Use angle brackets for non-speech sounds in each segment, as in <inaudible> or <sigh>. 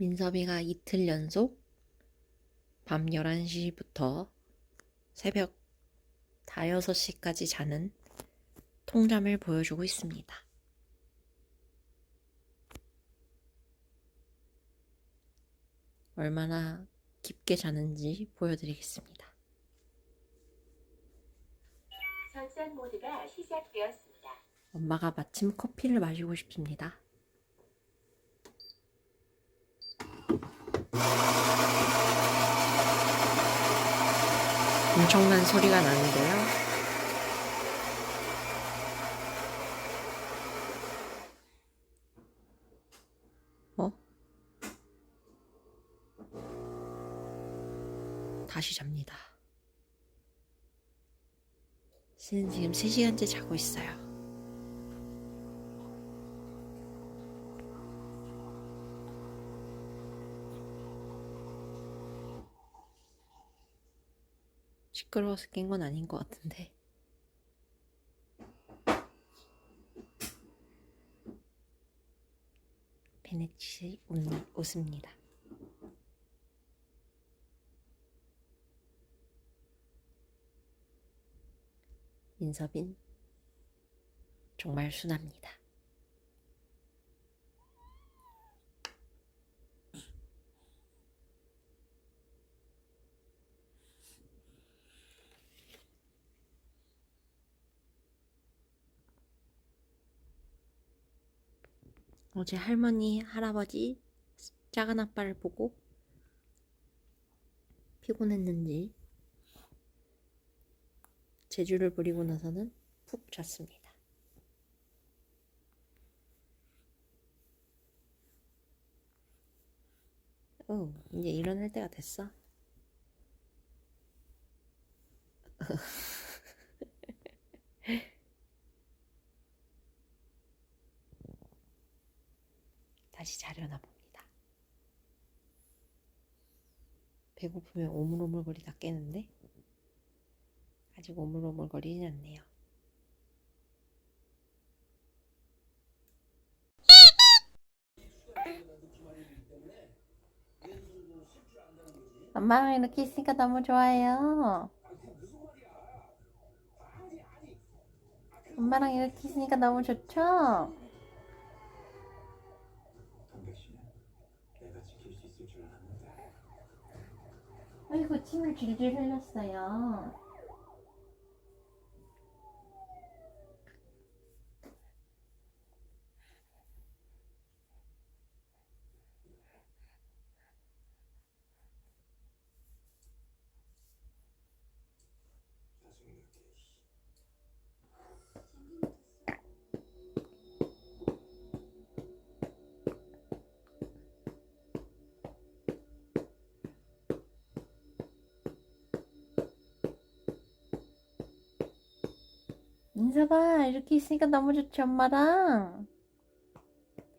민섭이가 이틀 연속 밤 11시부터 새벽 5, 6시까지 자는 통잠을 보여주고 있습니다. 얼마나 깊게 자는지 보여드리겠습니다. 전선 모드가 시작되었습니다. 엄마가 마침 커피를 마시고 싶습니다. 엄청난 소리가 나는데요. 어? 다시 잡니다. 씨는 지금 3시간째 자고 있어요. 시끄러워서 깬 건 아닌 것 같은데. 베네치 웃, 웃습니다. 민섭인 정말 순합니다. 어제 할머니, 할아버지, 작은 아빠를 보고 피곤했는지 제주를 부리고 나서는 푹 잤습니다. 어, 이제 일어날 때가 됐어. <laughs> 다시 자려나 봅니다. 배고프면 오물오물거리다 깨는데 아직 오물오물거리진 않네요. 엄마랑 이렇게 있으니까 너무 좋아요. 엄마랑 이렇게 있으니까 너무 좋죠? 동백씨는 내가 지킬 수 있을 줄 알았는데 아이고 침을 줄줄 흘렸어요. 민서가 이렇게 있으니까 너무 좋지 엄마랑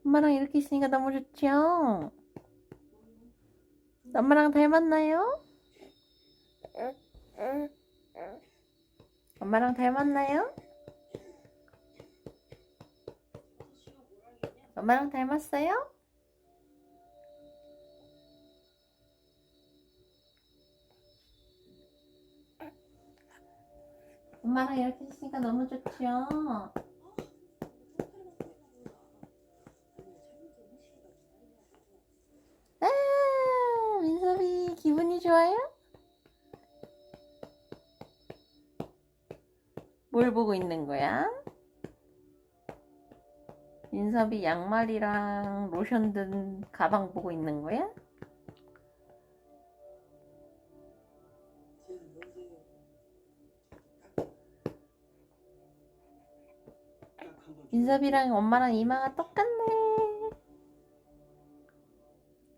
엄마랑 이렇게 있으니까 너무 좋죠 엄마랑 닮았나요? 엄마랑 닮았나요? 엄마랑 닮았어요? 엄마랑 이렇게 있으니까 너무 좋죠? 아, 민섭이 기분이 좋아요? 뭘 보고 있는 거야? 민섭이 양말이랑 로션 든 가방 보고 있는 거야? 민섭이랑 엄마랑 이마가 똑같네.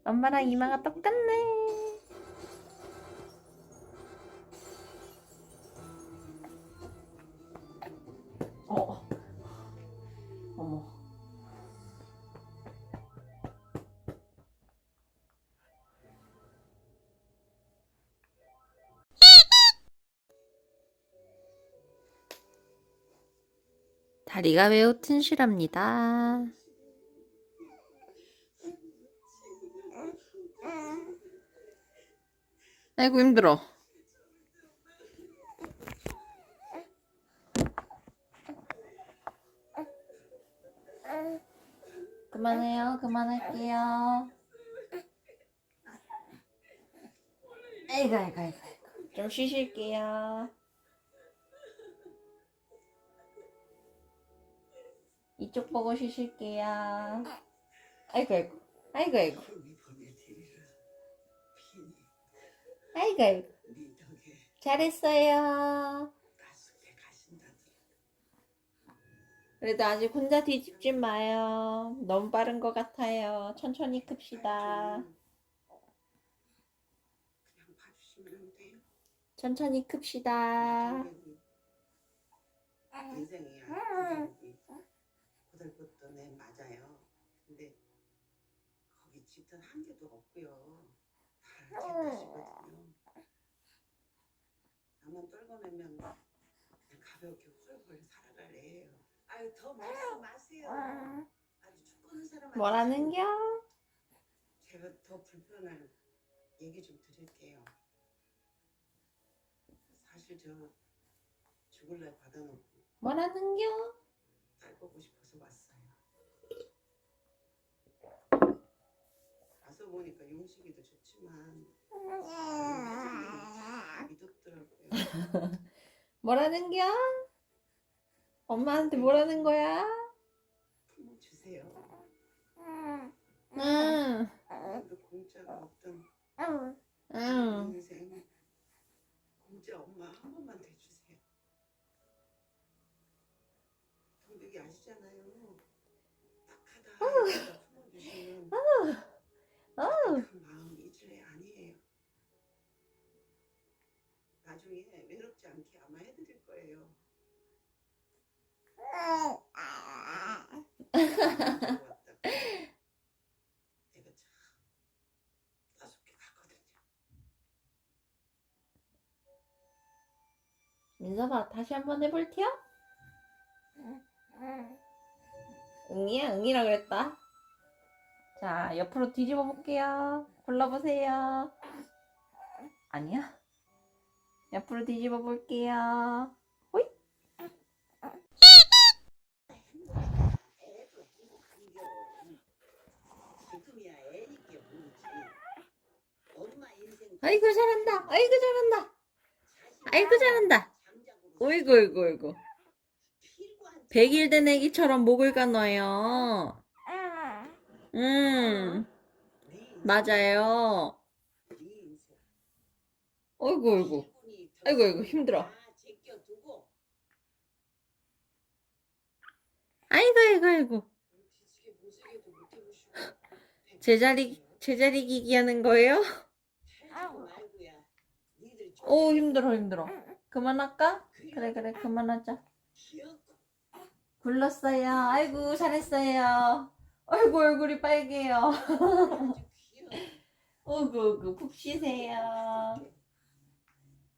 엄마랑 이마가 똑같네. 다리가 매우 튼실합니다. 아이고 힘들어. 그만해요. 그만할게요. 아이고 아이고 아이고. 좀 쉬실게요. 이쪽 보고 쉬실게요. 아이고 아이고. 아이고 아이고. 아이고 아이고. 잘했어요. 그래도 아직 혼자 뒤집지 마요. 너무 빠른 것 같아요. 천천히 큽시다. 천천히 큽시다. 인생이야. 고달것도 네 맞아요. 근데 거기 짙은 한 개도 없고요. 다 짙으시거든요. 나만 떨궈내면 그냥 가볍게 훌훌 살아갈 애예요. 아유 더 말씀 마세요. 아주 죽고는 사람 뭐라는겨? 제가 더 불편한 얘기 좀 드릴게요. 사실 저 죽을 날 받아놓고 뭐라는겨? 딸 보고 싶어 서 왔어요. 와서 보니까 용식이도 좋지만 믿었더라고요. <laughs> 뭐라는겨? 엄마한테 뭐라는 거야? 품어 주세요. 응. 오늘도 공짜가 없던 응. 인생 공짜 엄마 한 번만 대주세요. 품어주시면 어. 그 마음 애 아니에요. 나중에 외롭지 않게 아마 해드릴 거예요. 왔다. 내가 참 따숩게 갔거든요. 민서봐, 다시 한번 해볼게요? 응이야, 응이라 그랬다. 자, 옆으로 뒤집어 볼게요. 골라보세요. 아니야? 옆으로 뒤집어 볼게요. 호이! 아이고, 잘한다. 아이고, 잘한다. 아이고, 잘한다. 오이고, 오이고, 오이고. 100일 된 애기처럼 목을 가눠요. 음, 맞아요. 어이구, 어이구. 아이고, 아이고, 힘들어. 아이고, 아이고, 아이고. 제자리, 제자리 기기 하는 거예요? 오, 힘들어, 힘들어. 그만할까? 그래, 그래, 그만하자. 굴렀어요. 아이고, 잘했어요. 아이고, 얼굴이 빨개요. <laughs> 어구, 어구, 푹 쉬세요.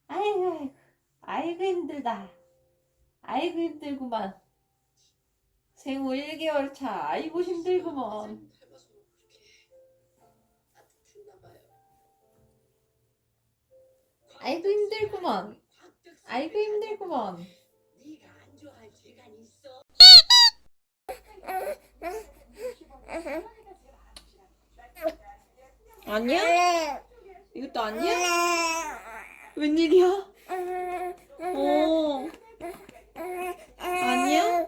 아이고, 아이고, 아이고, 힘들다. 아이고, 힘들구만. 생후 1개월 차. 아이고, 힘들구먼. 아이고, 힘들구먼. 아이고, 힘들구먼. 네가 안 좋아할 시간이 있어. 아니야? 이것도 아니야? 웬일이야? 어. 아니야?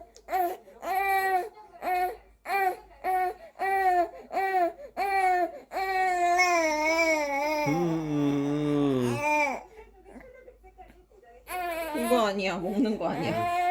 이거 아니야. 먹는 거 아니야.